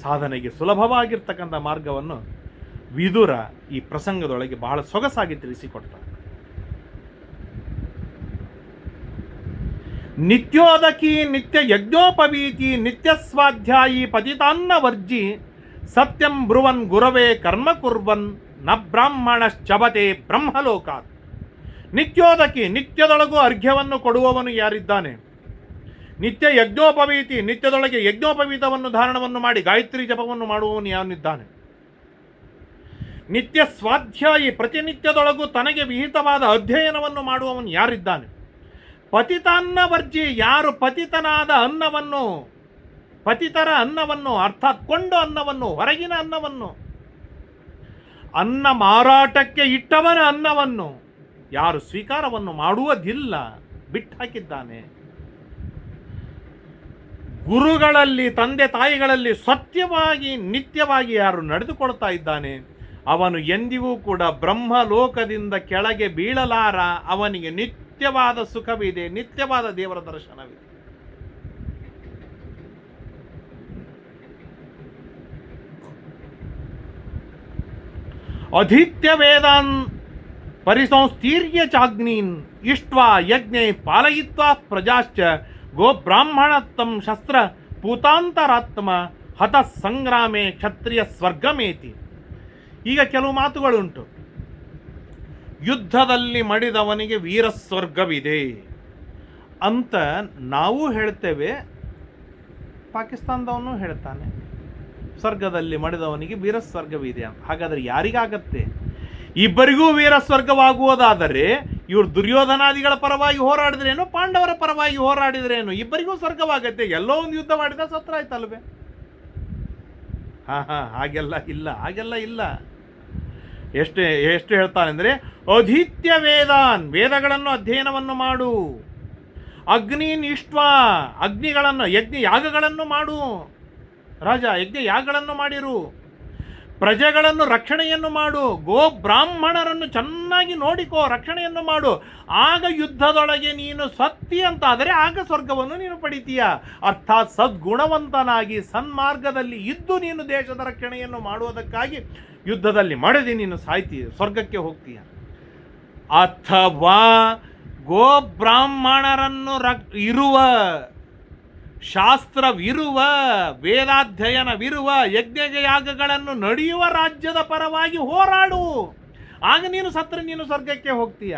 ಸಾಧನೆಗೆ ಸುಲಭವಾಗಿರ್ತಕ್ಕಂಥ ಮಾರ್ಗವನ್ನು ವಿದುರ ಈ ಪ್ರಸಂಗದೊಳಗೆ ಬಹಳ ಸೊಗಸಾಗಿ ತಿಳಿಸಿಕೊಟ್ಟ. ನಿತ್ಯೋದಕಿ ನಿತ್ಯ ಯಜ್ಞೋಪವೀತಿ ನಿತ್ಯ ಸ್ವಾಧ್ಯಾಯಿ ಪತಿತಾನ್ನ ವರ್ಜಿ ಸತ್ಯಂ ಬ್ರುವನ್ ಗುರವೇ ಕರ್ಮ ಕುರ್ವನ್ನ ಬ್ರಾಹ್ಮಣಶ್ಚಬತೆ ಬ್ರಹ್ಮಲೋಕಾತ್. ನಿತ್ಯೋದಕಿ ನಿತ್ಯದೊಳಗೂ ಅರ್ಘ್ಯವನ್ನು ಕೊಡುವವನು ಯಾರಿದ್ದಾನೆ? ನಿತ್ಯ ಯಜ್ಞೋಪವೀತಿ, ನಿತ್ಯದೊಳಗೆ ಯಜ್ಞೋಪವೀತವನ್ನು ಧಾರಣವನ್ನು ಮಾಡಿ ಗಾಯತ್ರಿ ಜಪವನ್ನು ಮಾಡುವವನು ಯಾವನಿದ್ದಾನೆ ನಿತ್ಯ ಸ್ವಾಧ್ಯಾಯಿ ಪ್ರತಿನಿತ್ಯದೊಳಗೂ ತನಗೆ ವಿಹಿತವಾದ ಅಧ್ಯಯನವನ್ನು ಮಾಡುವವನು ಯಾರಿದ್ದಾನೆ? ಪತಿತಾನ್ನವರ್ಜಿ ಯಾರು ಪತಿತನಾದ ಅನ್ನವನ್ನು ಪತಿತರ ಅನ್ನವನ್ನು, ಅರ್ಥಾತ್ ಕೊಂಡು ಅನ್ನವನ್ನು, ಹೊರಗಿನ ಅನ್ನವನ್ನು, ಅನ್ನ ಮಾರಾಟಕ್ಕೆ ಇಟ್ಟವನ ಅನ್ನವನ್ನು ಯಾರು ಸ್ವೀಕಾರವನ್ನು ಮಾಡುವುದಿಲ್ಲ ಬಿಟ್ಟಾಕಿದ್ದಾನೆ ಗುರುಗಳಲ್ಲಿ, ತಂದೆ ತಾಯಿಗಳಲ್ಲಿ ಸತ್ಯವಾಗಿ, ನಿತ್ಯವಾಗಿ ಯಾರು ನಡೆದುಕೊಳ್ತಾ ಇದ್ದಾನೆ, ಅವನು ಎಂದಿಗೂ ಕೂಡ ಬ್ರಹ್ಮಲೋಕದಿಂದ ಕೆಳಗೆ ಬೀಳಲಾರ, ಅವನಿಗೆ ನಿತ್ಯವಾದ ಸುಖವಿದೆ, ನಿತ್ಯವಾದ ದೇವರ ದರ್ಶನವಿದೆ. ಅಧಿತ್ಯ ವೇದಾನ್ ಪರಿಸಂಸ್ಥೀರ್ಯ ಚಾಗ್ನೀನ್ ಇಷ್ಟ್ವಾ ಯಜ್ಞೆ ಪಾಲಯಿತ್ವಾ ಪ್ರಜಾಶ್ಚ ಗೋ ಶಸ್ತ್ರ ಪೂತಾಂತರಾತ್ಮ ಹತ ಸಂಗ್ರಾಮೆ ಕ್ಷತ್ರಿಯ ಸ್ವರ್ಗಮೇತಿ. ಈಗ ಕೆಲವು ಮಾತುಗಳುಂಟು. ಯುದ್ಧದಲ್ಲಿ ಮಡಿದವನಿಗೆ ವೀರ ಸ್ವರ್ಗವಿದೆ ಅಂತ ನಾವು ಹೇಳ್ತೇವೆ, ಪಾಕಿಸ್ತಾನದವನು ಹೇಳ್ತಾನೆ. ಸ್ವರ್ಗದಲ್ಲಿ ಮಡಿದವನಿಗೆ ವೀರ ಸ್ವರ್ಗವಿದೆ ಅಂತ. ಹಾಗಾದರೆ ಯಾರಿಗಾಗತ್ತೆ? ಇಬ್ಬರಿಗೂ ವೀರ ಸ್ವರ್ಗವಾಗುವುದಾದರೆ ಇವರು ದುರ್ಯೋಧನಾದಿಗಳ ಪರವಾಗಿ ಹೋರಾಡಿದ್ರೇನು, ಪಾಂಡವರ ಪರವಾಗಿ ಹೋರಾಡಿದ್ರೇನು, ಇಬ್ಬರಿಗೂ ಸ್ವರ್ಗವಾಗತ್ತೆ. ಎಲ್ಲೋ ಒಂದು ಯುದ್ಧ ಮಾಡಿದ ಸತ್ರ ಆಯ್ತಲ್ವೇ? ಹಾ ಹಾ, ಹಾಗೆಲ್ಲ ಇಲ್ಲ ಹಾಗೆಲ್ಲ ಇಲ್ಲ. ಎಷ್ಟು ಎಷ್ಟು ಹೇಳ್ತಾನೆ ಅಂದರೆ ಅಧಿತ್ಯ ವೇದಾನ್, ವೇದಗಳನ್ನು ಅಧ್ಯಯನವನ್ನು ಮಾಡು. ಅಗ್ನಿ ನಿಷ್ಠ, ಅಗ್ನಿಗಳನ್ನು ಯಜ್ಞ ಯಾಗಗಳನ್ನು ಮಾಡು. ರಾಜ, ಯಜ್ಞ ಯಾಗಗಳನ್ನು ಮಾಡಿರು? ಪ್ರಜೆಗಳನ್ನು ರಕ್ಷಣೆಯನ್ನು ಮಾಡು. ಗೋ ಬ್ರಾಹ್ಮಣರನ್ನು ಚೆನ್ನಾಗಿ ನೋಡಿಕೋ, ರಕ್ಷಣೆಯನ್ನು ಮಾಡು. ಆಗ ಯುದ್ಧದೊಳಗೆ ನೀನು ಸತ್ತಿ ಅಂತಾದರೆ ಆಗ ಸ್ವರ್ಗವನ್ನು ನೀನು ಪಡಿತೀಯ. ಅರ್ಥಾತ್ ಸದ್ಗುಣವಂತನಾಗಿ ಸನ್ಮಾರ್ಗದಲ್ಲಿ ಇದ್ದು ನೀನು ದೇಶದ ರಕ್ಷಣೆಯನ್ನು ಮಾಡುವುದಕ್ಕಾಗಿ ಯುದ್ಧದಲ್ಲಿ ಮಡದಿ ನೀನು ಸಾಯ್ತೀಯ ಸ್ವರ್ಗಕ್ಕೆ ಹೋಗ್ತೀಯ. ಅಥವಾ ಗೋ ಬ್ರಾಹ್ಮಣರನ್ನು ರಕ್, ಇರುವ ಶಾಸ್ತ್ರವಿರುವ, ವೇದಾಧ್ಯಯನವಿರುವ, ಯಜ್ಞಯಾಗಗಳನ್ನು ನಡೆಯುವ ರಾಜ್ಯದ ಪರವಾಗಿ ಹೋರಾಡು. ಆಗ ನೀನು ಸತ್ರ, ನೀನು ಸ್ವರ್ಗಕ್ಕೆ ಹೋಗ್ತೀಯ.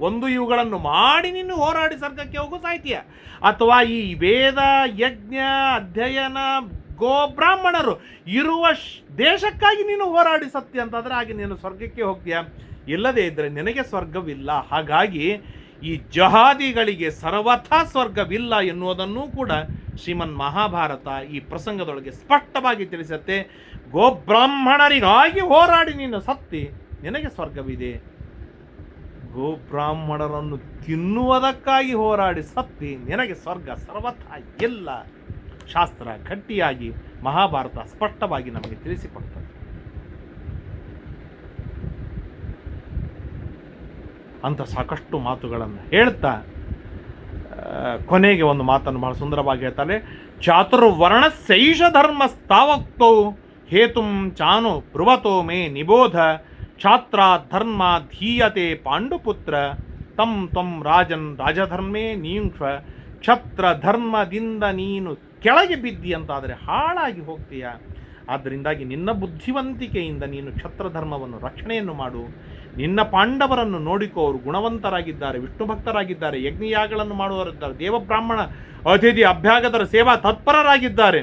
ಒಂದು ಇವುಗಳನ್ನು ಮಾಡಿ ನೀನು ಹೋರಾಡಿ ಸ್ವರ್ಗಕ್ಕೆ ಹೋಗು ಸಾಯ್ತೀಯ. ಅಥವಾ ಈ ವೇದ, ಯಜ್ಞ, ಅಧ್ಯಯನ, ಗೋ ಬ್ರಾಹ್ಮಣರು ಇರುವ ದೇಶಕ್ಕಾಗಿ ನೀನು ಹೋರಾಡಿ ಸತ್ಯ ಅಂತಂದರೆ ಹಾಗೆ ನೀನು ಸ್ವರ್ಗಕ್ಕೆ ಹೋಗ್ತೀಯ. ಇಲ್ಲದೇ ಇದ್ದರೆ ನಿನಗೆ ಸ್ವರ್ಗವಿಲ್ಲ. ಹಾಗಾಗಿ ಈ ಜಹಾದಿಗಳಿಗೆ ಸರ್ವಥಾ ಸ್ವರ್ಗವಿಲ್ಲ ಎನ್ನುವುದನ್ನೂ ಕೂಡ ಶ್ರೀಮನ್ ಮಹಾಭಾರತ ಈ ಪ್ರಸಂಗದೊಳಗೆ ಸ್ಪಷ್ಟವಾಗಿ ತಿಳಿಸುತ್ತೆ. ಗೋಬ್ರಾಹ್ಮಣರಿಗಾಗಿ ಹೋರಾಡಿ ನೀನು ಸತ್ತಿ, ನಿನಗೆ ಸ್ವರ್ಗವಿದೆ. ಗೋಬ್ರಾಹ್ಮಣರನ್ನು ತಿನ್ನುವುದಕ್ಕಾಗಿ ಹೋರಾಡಿ ಸತ್ತಿ, ನಿನಗೆ ಸ್ವರ್ಗ ಸರ್ವಥಾ ಇಲ್ಲ. ಶಾಸ್ತ್ರ ಗಟ್ಟಿಯಾಗಿ ಮಹಾಭಾರತ ಸ್ಪಷ್ಟವಾಗಿ ನಮಗೆ ತಿಳಿಸಿಕೊಡ್ತದೆ. ಅಂತ ಸಾಕಷ್ಟು ಮಾತುಗಳನ್ನು ಹೇಳ್ತಾ ಕೊನೆಗೆ ಒಂದು ಮಾತನ್ನು ಬಹಳ ಸುಂದರವಾಗಿ ಹೇಳ್ತಾರೆ ಚಾತುರ್ವರ್ಣ ಶೈಷ ಧರ್ಮ ಸ್ಥಾವಕ್ತೋ ಹೇತುಂ ಚಾನು ಬ್ರುವತೋ ಮೇ ನಿಬೋಧ, ಛಾತ್ರ ಧರ್ಮ ಧೀಯತೆ ಪಾಂಡುಪುತ್ರ, ತಂ ತ್ವಂ ರಾಜನ್ ರಾಜಧರ್ಮೇ ನೀಂಕ್ಷ ಛತ್ರ ಧರ್ಮದಿಂದ ನೀನು ಕೆಳಗೆ ಬಿದ್ದಿ ಅಂತಾದರೆ ಹಾಳಾಗಿ ಹೋಗ್ತೀಯ? ಆದ್ದರಿಂದಾಗಿ ನಿನ್ನ ಬುದ್ಧಿವಂತಿಕೆಯಿಂದ ನೀನು ಕ್ಷತ್ರ ಧರ್ಮವನ್ನು ರಕ್ಷಣೆಯನ್ನು ಮಾಡು. ನಿನ್ನ ಪಾಂಡವರನ್ನು ನೋಡಿಕೋ, ಅವರು ಗುಣವಂತರಾಗಿದ್ದಾರೆ ವಿಷ್ಣು ಭಕ್ತರಾಗಿದ್ದಾರೆ ಯಜ್ಞಯಾಗಗಳನ್ನು ಮಾಡುವವರಿದ್ದಾರೆ, ದೇವಬ್ರಾಹ್ಮಣ ಅತಿಥಿ ಅಭ್ಯಾಗತರ ಸೇವಾ ತತ್ಪರರಾಗಿದ್ದಾರೆ.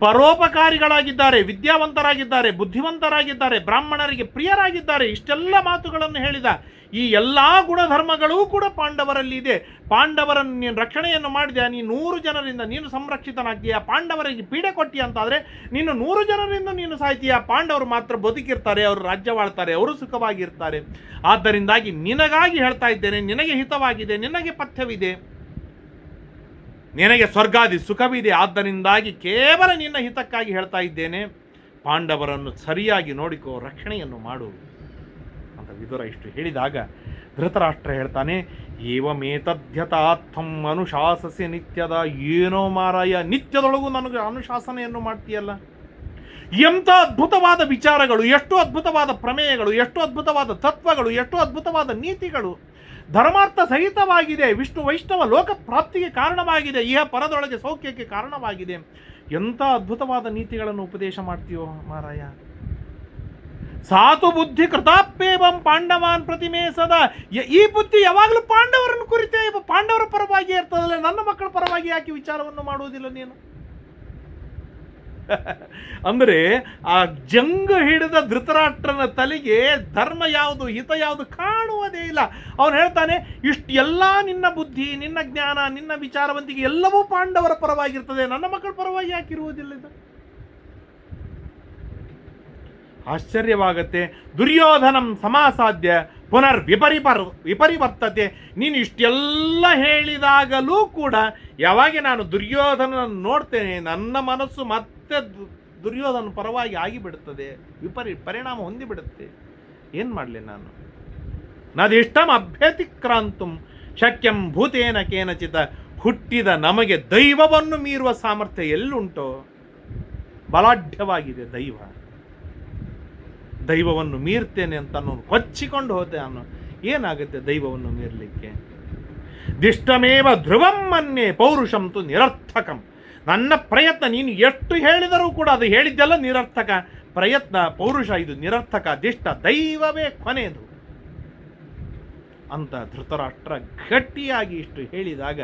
ಪರೋಪಕಾರಿಗಳಾಗಿದ್ದಾರೆ, ವಿದ್ಯಾವಂತರಾಗಿದ್ದಾರೆ, ಬುದ್ಧಿವಂತರಾಗಿದ್ದಾರೆ, ಬ್ರಾಹ್ಮಣರಿಗೆ ಪ್ರಿಯರಾಗಿದ್ದಾರೆ, ಇಷ್ಟೆಲ್ಲ ಮಾತುಗಳನ್ನು ಹೇಳಿದ ಈ ಎಲ್ಲ ಗುಣಧರ್ಮಗಳೂ ಕೂಡ ಪಾಂಡವರಲ್ಲಿ ಇದೆ. ಪಾಂಡವರನ್ನು ನೀನು ರಕ್ಷಣೆಯನ್ನು ಮಾಡಿದೆ ನೀನು ನೂರು ಜನರಿಂದ ನೀನು ಸಂರಕ್ಷಿತನಾಗ್ತೀಯ? ಪಾಂಡವರಿಗೆ ಪೀಡೆ ಕೊಟ್ಟಿ ಅಂತಾದರೆ, ನೀನು ನೂರು ಜನರಿಂದ ನೀನು ಸಾಯ್ತೀಯ? ಪಾಂಡವರು ಮಾತ್ರ ಬದುಕಿರ್ತಾರೆ, ಅವರು ರಾಜ್ಯವಾಳ್ತಾರೆ ಅವರು ಸುಖವಾಗಿರ್ತಾರೆ. ಆದ್ದರಿಂದಾಗಿ ನಿನಗಾಗಿ ಹೇಳ್ತಾ ಇದ್ದೇನೆ, ನಿನಗೆ ಹಿತವಾಗಿದೆ, ನಿನಗೆ ಪಥ್ಯವಿದೆ. ನಿನಗೆ ಸ್ವರ್ಗಾದಿ ಸುಖವಿದೆ. ಆದ್ದರಿಂದಾಗಿ ಕೇವಲ ನಿನ್ನ ಹಿತಕ್ಕಾಗಿ ಹೇಳ್ತಾ ಇದ್ದೇನೆ. ಪಾಂಡವರನ್ನು ಸರಿಯಾಗಿ ನೋಡಿಕೋ, ರಕ್ಷಣೆಯನ್ನು ಮಾಡು. ವಿದುರ ಇಷ್ಟು ಹೇಳಿದಾಗ ಧೃತರಾಷ್ಟ್ರ ಹೇಳ್ತಾನೆ ಏವಮೇತದ್ಯಥಾತ್ಥಂ ಅನುಶಾಸಸಿ ನಿತ್ಯದ ಏನೋ ಮಾರಾಯ, ನಿತ್ಯದೊಳಗೂ ನನಗೆ ಅನುಶಾಸನೆಯನ್ನು ಮಾಡ್ತೀಯಲ್ಲ? ಎಂಥ ಅದ್ಭುತವಾದ ವಿಚಾರಗಳು, ಎಷ್ಟು ಅದ್ಭುತವಾದ ಪ್ರಮೇಯಗಳು, ಎಷ್ಟು ಅದ್ಭುತವಾದ ತತ್ವಗಳು, ಎಷ್ಟು ಅದ್ಭುತವಾದ ನೀತಿಗಳು ಧರ್ಮಾರ್ಥ ಸಹಿತವಾಗಿದೆ, ವಿಷ್ಣು ವೈಷ್ಣವ ಲೋಕ ಪ್ರಾಪ್ತಿಗೆ ಕಾರಣವಾಗಿದೆ, ಇಹ ಪರದೊಳಗೆ ಸೌಖ್ಯಕ್ಕೆ ಕಾರಣವಾಗಿದೆ. ಎಂಥ ಅದ್ಭುತವಾದ ನೀತಿಗಳನ್ನು ಉಪದೇಶ ಮಾಡ್ತೀಯೋ ಮಾರಾಯ? ಸಾತು ಬುದ್ಧಿ ಕೃತಾಪ್ಯೇವಂ ಪಾಂಡವಾನ್ ಪ್ರತಿಮೆ ಸದಾ. ಈ ಬುದ್ಧಿ ಯಾವಾಗಲೂ ಪಾಂಡವರನ್ನು ಕುರಿತೇ ಪಾಂಡವರ ಪರವಾಗಿ ಇರ್ತದಲ್ಲ, ನನ್ನ ಮಕ್ಕಳ ಪರವಾಗಿ ಯಾಕೆ ವಿಚಾರವನ್ನು ಮಾಡುವುದಿಲ್ಲ ನೀನು? ಅಂದರೆ ಆ ಜಂಗ ಹಿಡಿದ ಧೃತರಾಷ್ಟ್ರನ ತಲೆಗೆ ಧರ್ಮ ಯಾವುದು, ಹಿತ ಯಾವುದು ಕಾಣುವುದೇ ಇಲ್ಲ. ಅವನು ಹೇಳ್ತಾನೆ, ಇಷ್ಟು ಎಲ್ಲ ನಿನ್ನ ಬುದ್ಧಿ, ನಿನ್ನ ಜ್ಞಾನ, ನಿನ್ನ ವಿಚಾರವಂತಿಗೆ ಎಲ್ಲವೂ ಪಾಂಡವರ ಪರವಾಗಿರ್ತದೆ. ನನ್ನ ಮಕ್ಕಳ ಪರವಾಗಿ ಯಾಕಿರುವುದಿಲ್ಲ ಇದು? ಆಶ್ಚರ್ಯವಾಗತ್ತೆ. ದುರ್ಯೋಧನಂ ಸಮಾಸಾಧ್ಯ, ಪುನರ್ ವಿಪರಿಪರ್, ವಿಪರಿವರ್ತತೆ. ನೀನು ಇಷ್ಟೆಲ್ಲ ಹೇಳಿದಾಗಲೂ ಕೂಡ ಯಾವಾಗ ನಾನು ದುರ್ಯೋಧನನ್ನು ನೋಡ್ತೇನೆ, ನನ್ನ ಮನಸ್ಸು ಮತ್ತೆ ದುರ್ಯೋಧನ ಪರವಾಗಿ ಆಗಿಬಿಡುತ್ತದೆ. ವಿಪರಿ, ಪರಿಣಾಮ ಹೊಂದಿಬಿಡುತ್ತೆ. ಏನು ಮಾಡಲಿ ನಾನು? ನದಿಷ್ಟಂ ಅಭ್ಯತಿಕ್ರಾಂತುಂ ಶಕ್ಯಂ ಭೂತೇನ ಕೇನಚಿತ. ಹುಟ್ಟಿದ ನಮಗೆ ದೈವವನ್ನು ಮೀರುವ ಸಾಮರ್ಥ್ಯ ಎಲ್ಲುಂಟೋ ಬಲಾಢ್ಯವಾಗಿದೆ ದೈವ. ದೈವವನ್ನು ಮೀರ್ತೇನೆ ಅಂತ ಅನ್ನೋನು ಕೊಚ್ಚಿಕೊಂಡು ಹೋದೆ ಅನ್ನೋ ಏನಾಗುತ್ತೆ ದೈವವನ್ನು ಮೀರಲಿಕ್ಕೆ? ದಿಷ್ಟಮೇವ ಧ್ರುವಂ ಮನ್ನೆ ಪೌರುಷಂತು ನಿರರ್ಥಕಂ. ನನ್ನ ಪ್ರಯತ್ನ ನೀನು ಎಷ್ಟು ಹೇಳಿದರೂ ಕೂಡ ಅದು ಹೇಳಿದ್ದೆಲ್ಲ ನಿರರ್ಥಕ. ಪ್ರಯತ್ನ ಪೌರುಷ, ಇದು ನಿರರ್ಥಕ, ದಿಷ್ಟ ದೈವವೇ ಕೊನೆಯದು ಅಂತ ಧೃತರಾಷ್ಟ್ರ ಗಟ್ಟಿಯಾಗಿ ಇಷ್ಟು ಹೇಳಿದಾಗ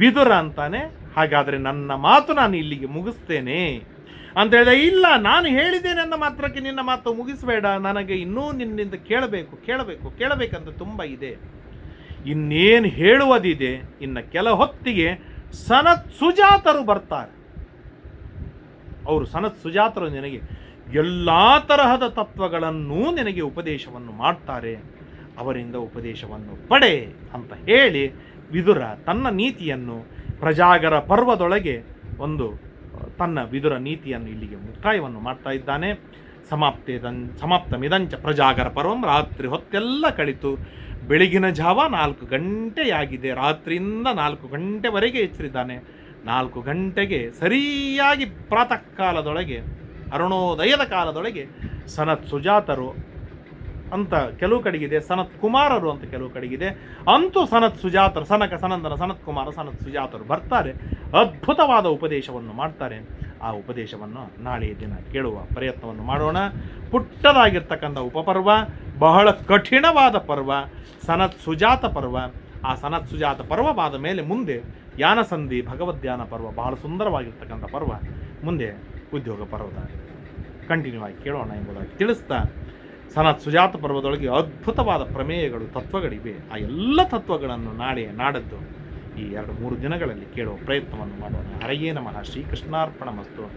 ವಿದುರ ಅಂತಾನೆ, ಹಾಗಾದರೆ ನನ್ನ ಮಾತು ನಾನು ಇಲ್ಲಿಗೆ ಮುಗಿಸ್ತೇನೆ. ಅಂತ ಹೇಳಿದೆ ಇಲ್ಲ, ನಾನು ಹೇಳಿದ್ದೇನೆ ಅನ್ನೋ ಮಾತ್ರಕ್ಕೆ ನಿನ್ನ ಮಾತು ಮುಗಿಸಬೇಡ, ನನಗೆ ಇನ್ನೂ ನಿನ್ನಿಂದ ಕೇಳಬೇಕು ಕೇಳಬೇಕು, ಕೇಳಬೇಕಂತ ತುಂಬ ಇದೆ. ಇನ್ನೇನು ಹೇಳುವುದಿದೆ, ಇನ್ನು ಕೆಲ ಹೊತ್ತಿಗೆ ಸನತ್ ಸುಜಾತರು ಬರ್ತಾರೆ. ಅವರು ಸನತ್ ಸುಜಾತರು ನಿನಗೆ ಎಲ್ಲ ತರಹದ ತತ್ವಗಳನ್ನು ನಿನಗೆ ಉಪದೇಶವನ್ನು ಮಾಡ್ತಾರೆ. ಅವರಿಂದ ಉಪದೇಶವನ್ನು ಪಡೆ ಅಂತ ಹೇಳಿ ವಿದುರ ತನ್ನ ನೀತಿಯನ್ನು ಪ್ರಜಾಗರ ಪರ್ವದೊಳಗೆ ಒಂದು ತನ್ನ ವಿದುರ ನೀತಿಯನ್ನು ಇಲ್ಲಿಗೆ ಮುಕ್ತಾಯವನ್ನು ಮಾಡ್ತಾ ಇದ್ದಾನೆ. ಸಮಾಪ್ತಿಯಂ ಸಮಾಪ್ತ ಮಿದಂಚ ಪ್ರಜಾಗರ ಪರ್ವಂ ರಾತ್ರಿ ಹೊತ್ತೆಲ್ಲ ಕಳಿತು. ಬೆಳಗಿನ ಜಾವ ನಾಲ್ಕು ಗಂಟೆಯಾಗಿದೆ. ರಾತ್ರಿಯಿಂದ ನಾಲ್ಕು ಗಂಟೆವರೆಗೆ ಎಚ್ಚರಿದ್ದಾನೆ. ನಾಲ್ಕು ಗಂಟೆಗೆ ಸರಿಯಾಗಿ ಪ್ರಾತಃ ಕಾಲದೊಳಗೆ ಅರುಣೋದಯದ ಕಾಲದೊಳಗೆ ಸನತ್ ಸುಜಾತರು ಅಂತ ಕೆಲವು ಕಡೆಗಿದೆ. ಸನತ್ ಕುಮಾರರು ಅಂತ ಕೆಲವು ಕಡೆಗಿದೆ. ಅಂತೂ ಸನತ್ ಸುಜಾತರು, ಸನಕ ಸನಂದನ, ಸನತ್ ಕುಮಾರ, ಸನತ್ ಸುಜಾತರು ಬರ್ತಾರೆ. ಅದ್ಭುತವಾದ ಉಪದೇಶವನ್ನು ಮಾಡ್ತಾರೆ. ಆ ಉಪದೇಶವನ್ನು ನಾಳೆಯ ದಿನ ಕೇಳುವ ಪ್ರಯತ್ನವನ್ನು ಮಾಡೋಣ. ಪುಟ್ಟದಾಗಿರ್ತಕ್ಕಂಥ ಉಪಪರ್ವ, ಬಹಳ ಕಠಿಣವಾದ ಪರ್ವ, ಸನತ್ ಸುಜಾತ ಪರ್ವ. ಆ ಸನತ್ ಸುಜಾತ ಪರ್ವವಾದ ಮೇಲೆ ಮುಂದೆ ಯಾನಸಂಧಿ ಭಗವದ್ಯಾನ ಪರ್ವ, ಬಹಳ ಸುಂದರವಾಗಿರ್ತಕ್ಕಂಥ ಪರ್ವ. ಮುಂದೆ ಉದ್ಯೋಗ ಪರ್ವದ ಕಂಟಿನ್ಯೂ ಆಗಿ ಕೇಳೋಣ ಎಂಬುದಾಗಿ ತಿಳಿಸ್ತಾ ಸನತ್ ಸುಜಾತ ಪರ್ವದೊಳಗೆ ಅದ್ಭುತವಾದ ಪ್ರಮೇಯಗಳು, ತತ್ವಗಳಿವೆ. ಆ ಎಲ್ಲ ತತ್ವಗಳನ್ನು ನಾಳೆ ನಾಡದ್ದು ಈ ಎರಡು ಮೂರು ದಿನಗಳಲ್ಲಿ ಕೇಳುವ ಪ್ರಯತ್ನವನ್ನು ಮಾಡೋಣ. ಹರಯೇ ನಮಃ. ಶ್ರೀಕೃಷ್ಣಾರ್ಪಣ ಮಸ್ತು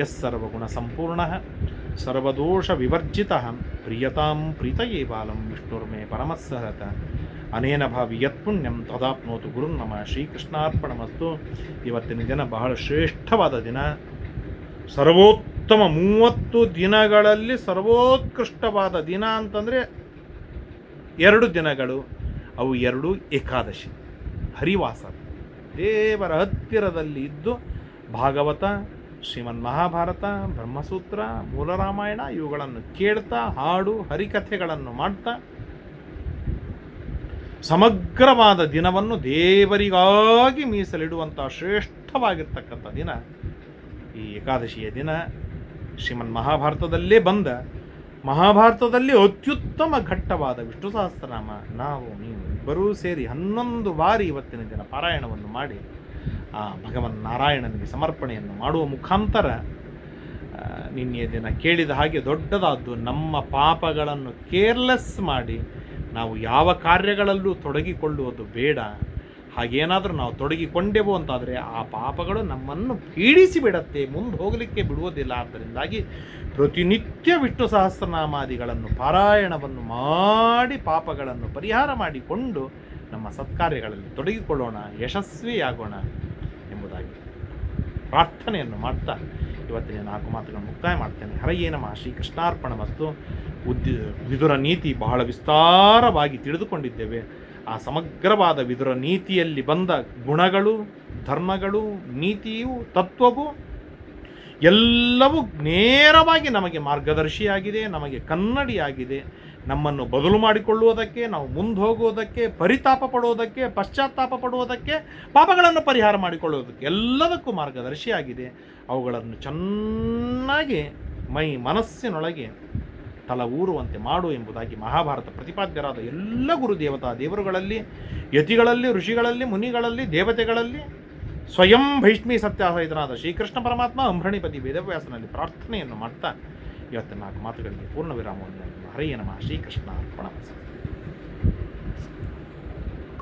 ಎಸ್ ಸರ್ವಗುಣ ಸಂಪೂರ್ಣ. ಸರ್ವದೋಷ ವಿವರ್ಜಿತ. ಪ್ರಿಯತಾಂ ಪ್ರೀತಯೇ ಬಾಲಂ ವಿಷ್ಣುರ್ಮೇ ಪರಮಸ್ಸಹತ ಅನೇನ ಭಾವಿ ಯತ್ಪುಣ್ಯಂ ತದಾಪ್ನೋತು ಗುರುಂ ನಮಃ. ಶ್ರೀಕೃಷ್ಣಾರ್ಪಣ ಮಸ್ತು ಇವತ್ತಿನ ದಿನ ಬಹಳ ಶ್ರೇಷ್ಠವಾದ ದಿನ. ಸರ್ವೋತ್ತಮ ಮೂವತ್ತು ದಿನಗಳಲ್ಲಿ ಸರ್ವೋತ್ಕೃಷ್ಟವಾದ ದಿನ ಅಂತಂದರೆ ಎರಡು ದಿನಗಳು. ಅವು ಎರಡು ಏಕಾದಶಿ. ಹರಿವಾಸ. ದೇವರ ಹತ್ತಿರದಲ್ಲಿ ಇದ್ದು ಭಾಗವತ, ಶ್ರೀಮನ್ ಮಹಾಭಾರತ, ಬ್ರಹ್ಮಸೂತ್ರ, ಮೂಲರಾಮಾಯಣ ಇವುಗಳನ್ನು ಕೇಳ್ತಾ ಹಾಡು, ಹರಿಕಥೆಗಳನ್ನು ಮಾಡ್ತಾ ಸಮಗ್ರವಾದ ದಿನವನ್ನು ದೇವರಿಗಾಗಿ ಮೀಸಲಿಡುವಂಥ ಶ್ರೇಷ್ಠವಾಗಿರ್ತಕ್ಕಂಥ ದಿನ ಈ ಏಕಾದಶಿಯ ದಿನ. ಶ್ರೀಮನ್ ಮಹಾಭಾರತದಲ್ಲೇ ಬಂದ ಮಹಾಭಾರತದಲ್ಲಿ ಅತ್ಯುತ್ತಮ ಘಟ್ಟವಾದ ವಿಷ್ಣು ಸಹಸ್ರನಾಮ, ನಾವು, ನೀವು ಇಬ್ಬರೂ ಸೇರಿ ಹನ್ನೊಂದು ಬಾರಿ ಇವತ್ತಿನ ದಿನ ಪಾರಾಯಣವನ್ನು ಮಾಡಿ ಆ ಭಗವನ್ ನಾರಾಯಣನಿಗೆ ಸಮರ್ಪಣೆಯನ್ನು ಮಾಡುವ ಮುಖಾಂತರ ನಿನ್ನೆ ದಿನ ಕೇಳಿದ ಹಾಗೆ ದೊಡ್ಡದಾದ್ದು ನಮ್ಮ ಪಾಪಗಳನ್ನು ಕೇರ್ಲೆಸ್ ಮಾಡಿ ನಾವು ಯಾವ ಕಾರ್ಯಗಳಲ್ಲೂ ತೊಡಗಿಕೊಳ್ಳುವುದು ಬೇಡ. ಹಾಗೇನಾದರೂ ನಾವು ತೊಡಗಿಕೊಂಡೆವು ಅಂತಾದರೆ ಆ ಪಾಪಗಳು ನಮ್ಮನ್ನು ಪೀಡಿಸಿ ಬಿಡತ್ತೆ ಮುಂದೆ ಹೋಗಲಿಕ್ಕೆ ಬಿಡುವುದಿಲ್ಲ. ಆದ್ದರಿಂದಾಗಿ ಪ್ರತಿನಿತ್ಯ ವಿಷ್ಣು ಸಹಸ್ರನಾಮಾದಿಗಳನ್ನು ಪಾರಾಯಣವನ್ನು ಮಾಡಿ ಪಾಪಗಳನ್ನು ಪರಿಹಾರ ಮಾಡಿಕೊಂಡು ನಮ್ಮ ಸತ್ಕಾರ್ಯಗಳಲ್ಲಿ ತೊಡಗಿಕೊಳ್ಳೋಣ, ಯಶಸ್ವಿಯಾಗೋಣ ಎಂಬುದಾಗಿ ಪ್ರಾರ್ಥನೆಯನ್ನು ಮಾಡ್ತಾ ಇವತ್ತಿನ ನಾಲ್ಕು ಮಾತುಗಳನ್ನು ಮುಕ್ತಾಯ ಮಾಡ್ತೇನೆ. ಹರೆಯೇ ನಮಃ. ಶ್ರೀ ಕೃಷ್ಣಾರ್ಪಣ ಮತ್ತು ವಿದುರ ನೀತಿ ಬಹಳ ವಿಸ್ತಾರವಾಗಿ ತಿಳಿದುಕೊಂಡಿದ್ದೇವೆ. ಆ ಸಮಗ್ರವಾದ ವಿದುರ ನೀತಿಯಲ್ಲಿ ಬಂದ ಗುಣಗಳು, ಧರ್ಮಗಳು, ನೀತಿಯು, ತತ್ವವು ಎಲ್ಲವೂ ನೇರವಾಗಿ ನಮಗೆ ಮಾರ್ಗದರ್ಶಿಯಾಗಿದೆ, ನಮಗೆ ಕನ್ನಡಿಯಾಗಿದೆ. ನಮ್ಮನ್ನು ಬದಲು ಮಾಡಿಕೊಳ್ಳುವುದಕ್ಕೆ, ನಾವು ಮುಂದೆ ಹೋಗುವುದಕ್ಕೆ ಪರಿತಾಪ ಪಡುವುದಕ್ಕೆ, ಪಶ್ಚಾತ್ತಾಪ ಪಡುವುದಕ್ಕೆ, ಪಾಪಗಳನ್ನು ಪರಿಹಾರ ಮಾಡಿಕೊಳ್ಳುವುದಕ್ಕೆ ಎಲ್ಲದಕ್ಕೂ ಮಾರ್ಗದರ್ಶಿಯಾಗಿದೆ. ಅವುಗಳನ್ನು ಚೆನ್ನಾಗಿ ಮೈ ಮನಸ್ಸಿನೊಳಗೆ ತಲ ಊರುವಂತೆ ಮಾಡು ಎಂಬುದಾಗಿ ಮಹಾಭಾರತ ಪ್ರತಿಪಾದ್ಯರಾದ ಎಲ್ಲ ಗುರುದೇವತಾ ದೇವರುಗಳಲ್ಲಿ, ಯತಿಗಳಲ್ಲಿ, ಋಷಿಗಳಲ್ಲಿ, ಮುನಿಗಳಲ್ಲಿ, ದೇವತೆಗಳಲ್ಲಿ ಸ್ವಯಂ ಭೈಷ್ಮಿ ಸತ್ಯಾಸಹಿತನಾದ ಶ್ರೀಕೃಷ್ಣ ಪರಮಾತ್ಮ ಅಂಬ್ರಣಿಪತಿ ವೇದವ್ಯಾಸನಲ್ಲಿ ಪ್ರಾರ್ಥನೆಯನ್ನು ಮಾಡ್ತಾ ಇವತ್ತಿನ ನಾಲ್ಕು ಮಾತುಗಳಿಗೆ ಪೂರ್ಣ ವಿರಾಮವನ್ನು ಹರಿಯ ನಮಃ. ಶ್ರೀಕೃಷ್ಣ ಅರ್ಪಣ